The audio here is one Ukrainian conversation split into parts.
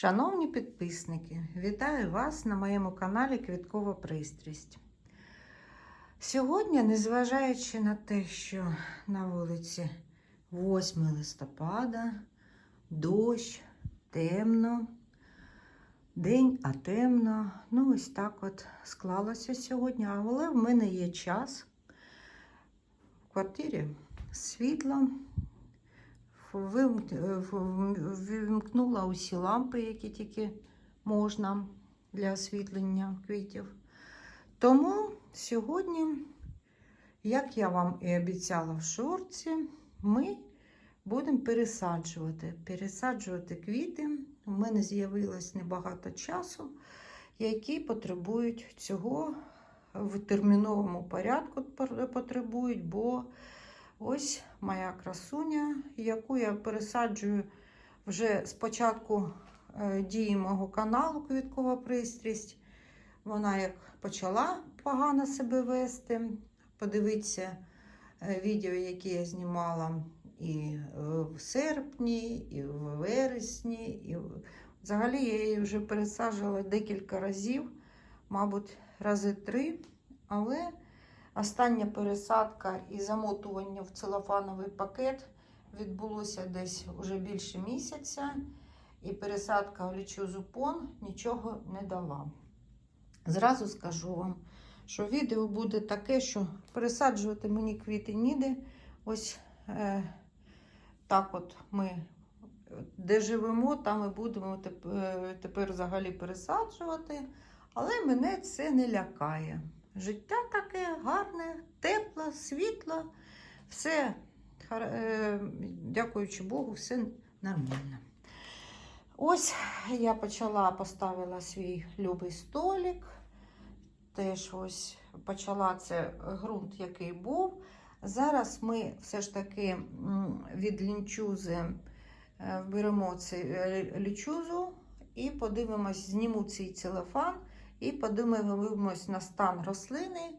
Шановні підписники, вітаю вас на моєму каналі Квіткова Пристрість. Сьогодні, незважаючи на те, що на вулиці 8 листопада, дощ, темно, день, а темно. Ну, ось так от склалося сьогодні. Але в мене є час в квартирі світло. Е, Вимкнула усі лампи, які тільки можна для освітлення квітів. Тому сьогодні, як я вам і обіцяла в шорці, ми будемо пересаджувати. Пересаджувати квіти. У мене з'явилось небагато часу, які потребують цього в терміновому порядку потребують, бо Ось моя красуня, яку я пересаджую вже з початку е, дії мого каналу Квіткова пристрість. Вона як почала погано себе вести. Подивіться е, відео, які я знімала і е, в серпні, і в вересні. І... Взагалі я її вже пересаджувала декілька разів, мабуть, рази три. Але Остання пересадка і замотування в целофановий пакет відбулося десь уже більше місяця, і пересадка в лічозупон нічого не дала. Зразу скажу вам, що відео буде таке, що пересаджувати мені квіти ніде. Ось е, так от ми де живемо, там і будемо теп- е, тепер взагалі пересаджувати. Але мене це не лякає. Життя таке гарне, тепле, світло, все, е, дякуючи Богу, все нормально. Ось я почала, поставила свій любий столик. Теж ось почала це ґрунт, який був. Зараз ми все ж таки від лінчузи е, вберемо цей е, лічузу і подивимось, зніму цей целофан і подивимось на стан рослини,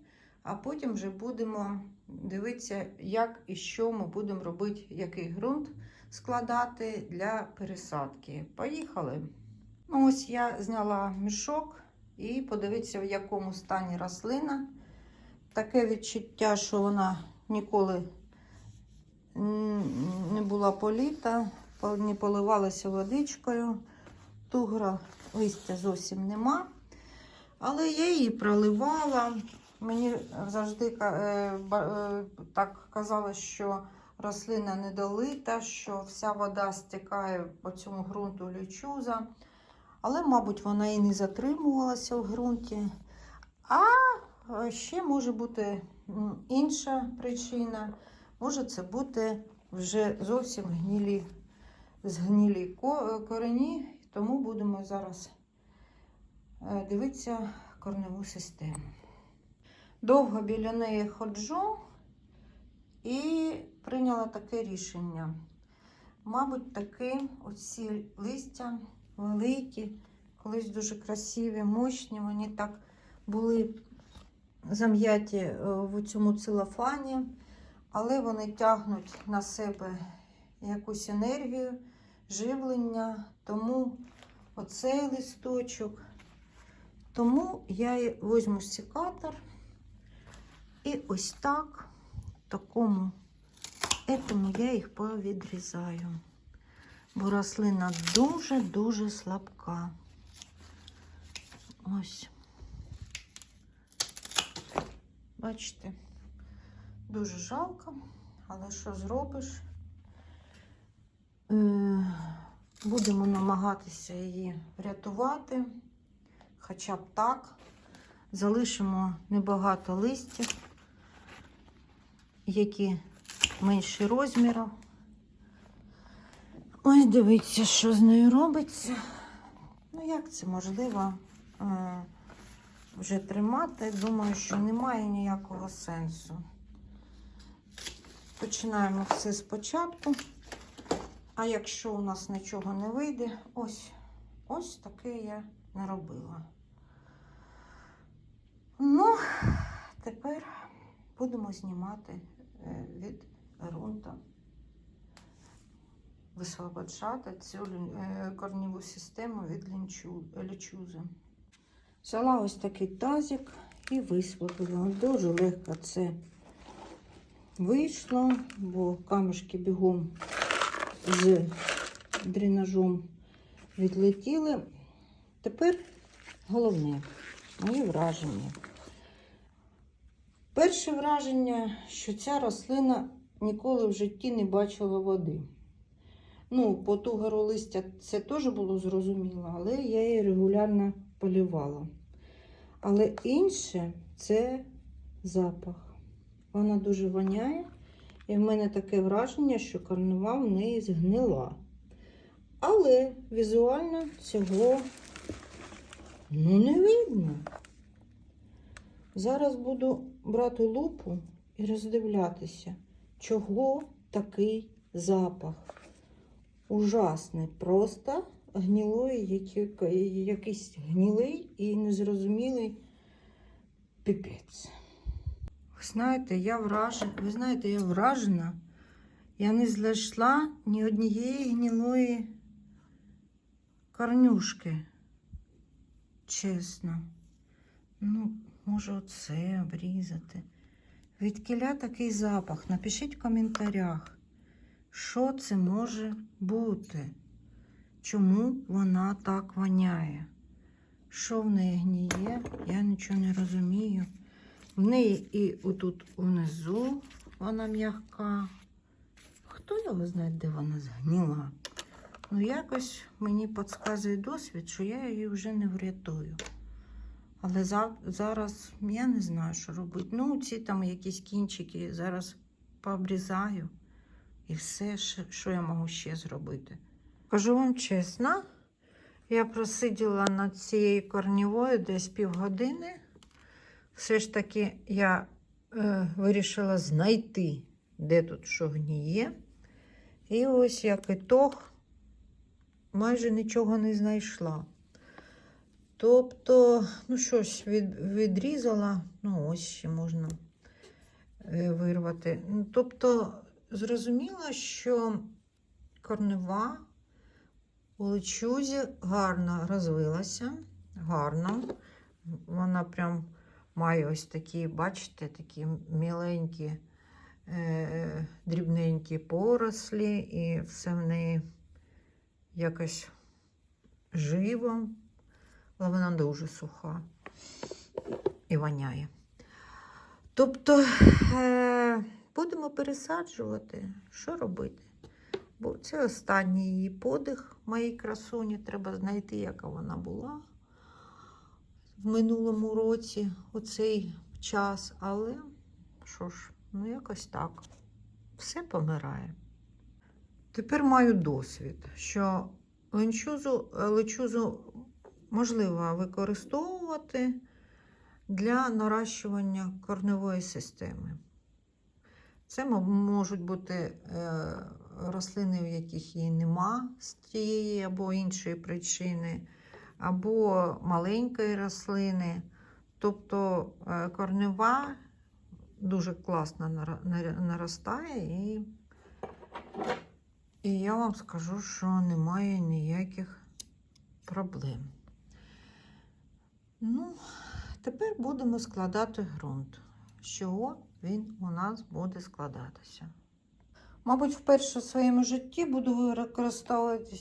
а потім вже будемо дивитися, як і що ми будемо робити, який ґрунт складати для пересадки. Поїхали. Ну, ось я зняла мішок і подивитися, в якому стані рослина. Таке відчуття, що вона ніколи не була політа, не поливалася водичкою. Тугра листя зовсім нема. Але я її проливала. Мені завжди е, е, так казали, що рослина недолита, що вся вода стікає по цьому ґрунту лючуза. Але, мабуть, вона і не затримувалася в ґрунті. А е, ще може бути інша причина. Може це бути вже зовсім гнілі, згнілі корені, тому будемо зараз дивитися корневу систему. Довго біля неї ходжу і прийняла таке рішення. Мабуть, таки оці листя великі, колись дуже красиві, мощні, вони так були зам'яті е, в цьому целофані, але вони тягнуть на себе якусь енергію, живлення, тому оцей листочок. Тому я візьму секатор і ось так, такому етому я їх повідрізаю. Бо рослина дуже-дуже слабка. Ось. Бачите, дуже жалко, але що зробиш? Е, Будемо намагатися її врятувати хоча б так. Залишимо небагато листів, які менші розміру. Ось дивіться, що з нею робиться. Ну, як це можливо е, вже тримати? Думаю, що немає ніякого сенсу. Починаємо все спочатку. А якщо у нас нічого не вийде, ось, ось таке я наробила. Ну, тепер будемо знімати е, від ґрунту висвободжати цю е, корніву систему від лічузи. Взяла ось такий тазик і висвободила. Дуже легко це вийшло, бо камішки бігом з дренажом відлетіли. Тепер головне мої враження. Перше враження, що ця рослина ніколи в житті не бачила води. Ну, по тугору листя це теж було зрозуміло, але я її регулярно полювала. Але інше це запах. Вона дуже воняє, і в мене таке враження, що корнева в неї згнила. Але візуально цього ну, не видно. Зараз буду брати лупу і роздивлятися, чого такий запах. Ужасний, просто гнілої, якийсь гнілий і незрозумілий піпець. Знаєте, я вражена, ви знаєте, я вражена. Я не знайшла ні однієї гнілої корнюшки. Чесно. Ну, може, оце обрізати. Від кіля такий запах. Напишіть в коментарях, що це може бути. Чому вона так воняє? Що в неї гніє? Я нічого не розумію. В неї і отут внизу вона м'яка. Хто його знає, де вона згніла? Ну, якось мені підказує досвід, що я її вже не врятую. Але за, зараз я не знаю, що робити. Ну, ці там якісь кінчики зараз пообрізаю. І все, що- я можу ще зробити. Кажу вам чесно, я просиділа над цією корнівою десь півгодини. Все ж таки я е, вирішила знайти, де тут що гніє. І ось як ітог, майже нічого не знайшла. Тобто, ну щось від, відрізала, ну ось ще можна е, вирвати. Ну, Тобто, зрозуміла, що корнева у лечузі гарно розвилася, гарно. Вона прям має ось такі, бачите, такі міленькі, е, дрібненькі порослі, і все в неї якось живо, але вона дуже суха і воняє. Тобто е, будемо пересаджувати, що робити? Бо це останній її подих моїй красуні. Треба знайти, яка вона була в минулому році, у цей час. Але що ж, ну якось так. Все помирає. Тепер маю досвід, що ленчузу, лечузу можливо використовувати для наращування корневої системи. Це можуть бути е, рослини, в яких її нема з тієї або іншої причини, або маленької рослини. Тобто е, корнева дуже класно наростає, і, і я вам скажу, що немає ніяких проблем. Ну, тепер будемо складати ґрунт. З чого він у нас буде складатися? Мабуть, вперше в своєму житті буду використовувати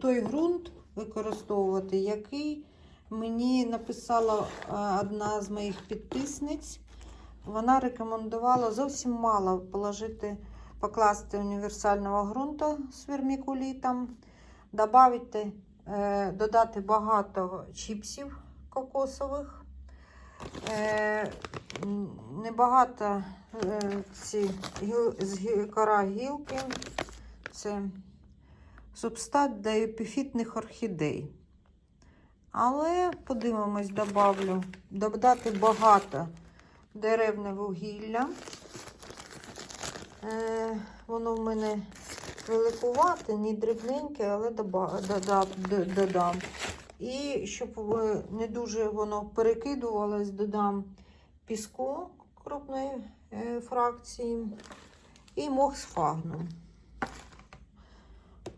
той ґрунт, використовувати, який мені написала е, одна з моїх підписниць. Вона рекомендувала зовсім мало положити, покласти універсального ґрунту з вермікулітом, добавити, е, додати багато чіпсів кокосових. Е, небагато е, ці кора гілки. Це субстат для епіфітних орхідей. Але подивимось, добавлю, додати багато деревне вугілля. Е, воно в мене великувате, не дрібненьке, але додам. І щоб е, не дуже воно перекидувалось, додам піску крупної е, фракції і мох з фагном.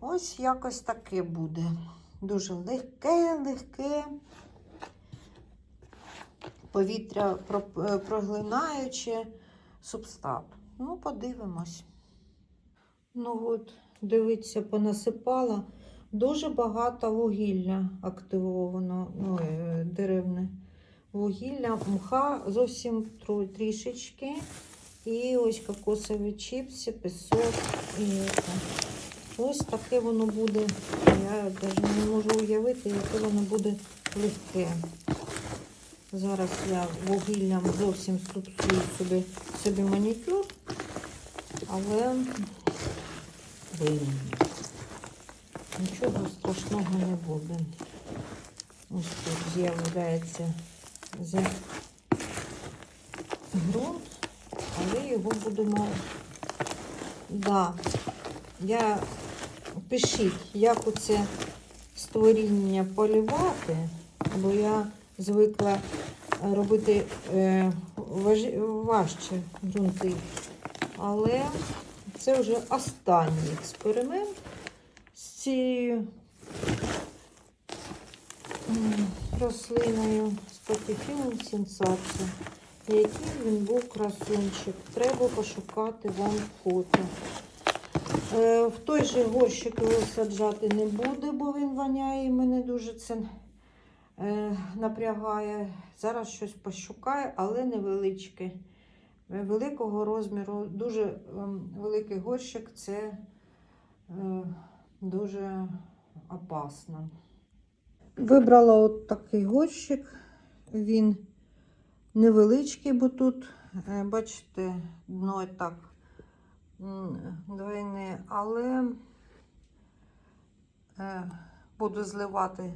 Ось якось таке буде. Дуже легке, легке. Повітря про- проглинаюче субстат. Ну, подивимось. Ну от, дивіться, понасипала. Дуже багато вугілля активовано, ну, деревне вугілля, мха зовсім трішечки. І ось кокосові чіпси, пісок і це. Ось таке воно буде. Я навіть не можу уявити, яке воно буде легке. Зараз я вугіллям зовсім ступсую собі, собі манікюр, але вийде. Нічого страшного не буде. Ось тут з'являється за ґрунт, але його будемо. Да. Я пишіть, як оце створіння полювати, бо я звикла робити е, важче ґрунти. Але це вже останній експеримент з цією рослиною спотіфілом сенсація. Який він був красунчик. Треба пошукати вам фото. Е, в той же горщик його саджати не буде, бо він воняє і мене дуже це напрягає. Зараз щось пошукаю, але невеличке. Е, Великого розміру, дуже ем, великий горщик це е, дуже опасно. Вибрала от такий горщик. Він невеличкий, бо тут, е, бачите, дно так м, двойне, але е, буду зливати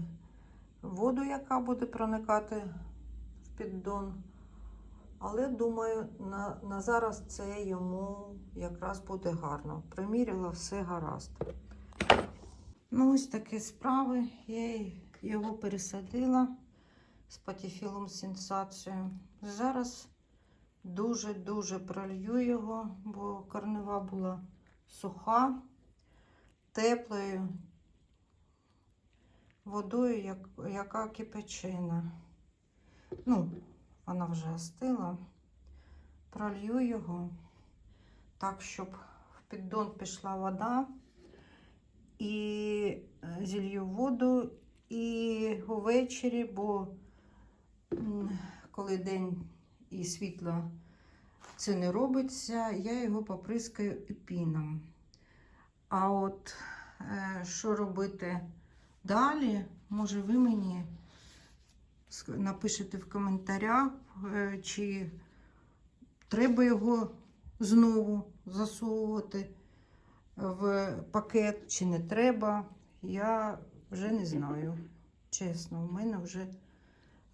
воду, яка буде проникати в піддон. Але думаю, на, на зараз це йому якраз буде гарно. Приміряла все гаразд. Ну, ось такі справи. Я його пересадила з патіфілом сенсацією. Зараз дуже-дуже пролью його, бо корнева була суха, теплою, водою, як, яка кипячена. Ну, вона вже остила. Пролью його так, щоб в піддон пішла вода. І е, зілью воду і увечері, бо коли день і світло це не робиться, я його поприскаю епіном. А от е, що робити далі, може ви мені напишете в коментарях, е, чи треба його знову засовувати в пакет, чи не треба. Я вже не знаю. Чесно, у мене вже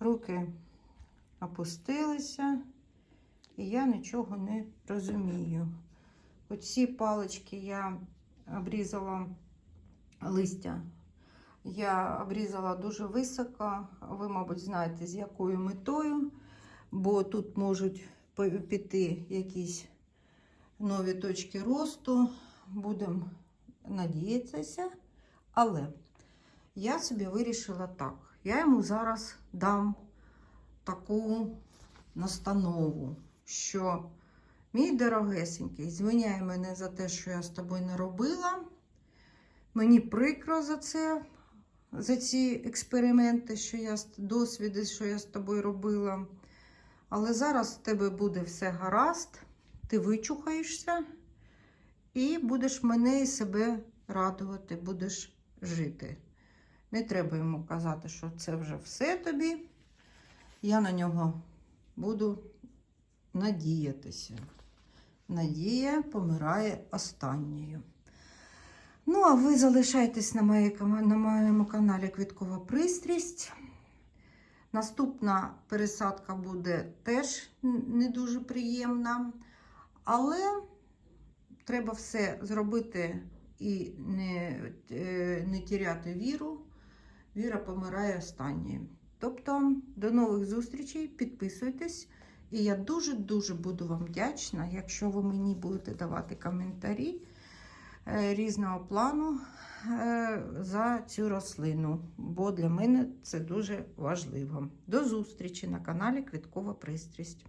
руки опустилися, і я нічого не розумію. Оці палички я обрізала листя. Я обрізала дуже високо. Ви, мабуть, знаєте, з якою метою, бо тут можуть піти якісь нові точки росту. Будемо надіятися. Але я собі вирішила так. Я йому зараз дам таку настанову, що мій дорогесенький, звиняй мене за те, що я з тобою не робила. Мені прикро за це, за ці експерименти, що я досвіди, що я з тобою робила. Але зараз в тебе буде все гаразд, ти вичухаєшся і будеш мене і себе радувати, будеш жити. Не треба йому казати, що це вже все тобі. Я на нього буду надіятися. Надія помирає останньою. Ну, а ви залишайтесь на, моєму каналі Квіткова Пристрість. Наступна пересадка буде теж не дуже приємна, але треба все зробити і не, е, не тіряти віру. Віра помирає останньою. Тобто, до нових зустрічей, підписуйтесь. І я дуже-дуже буду вам вдячна, якщо ви мені будете давати коментарі, різного плану е, за цю рослину, бо для мене це дуже важливо. До зустрічі на каналі Квіткова Пристрість.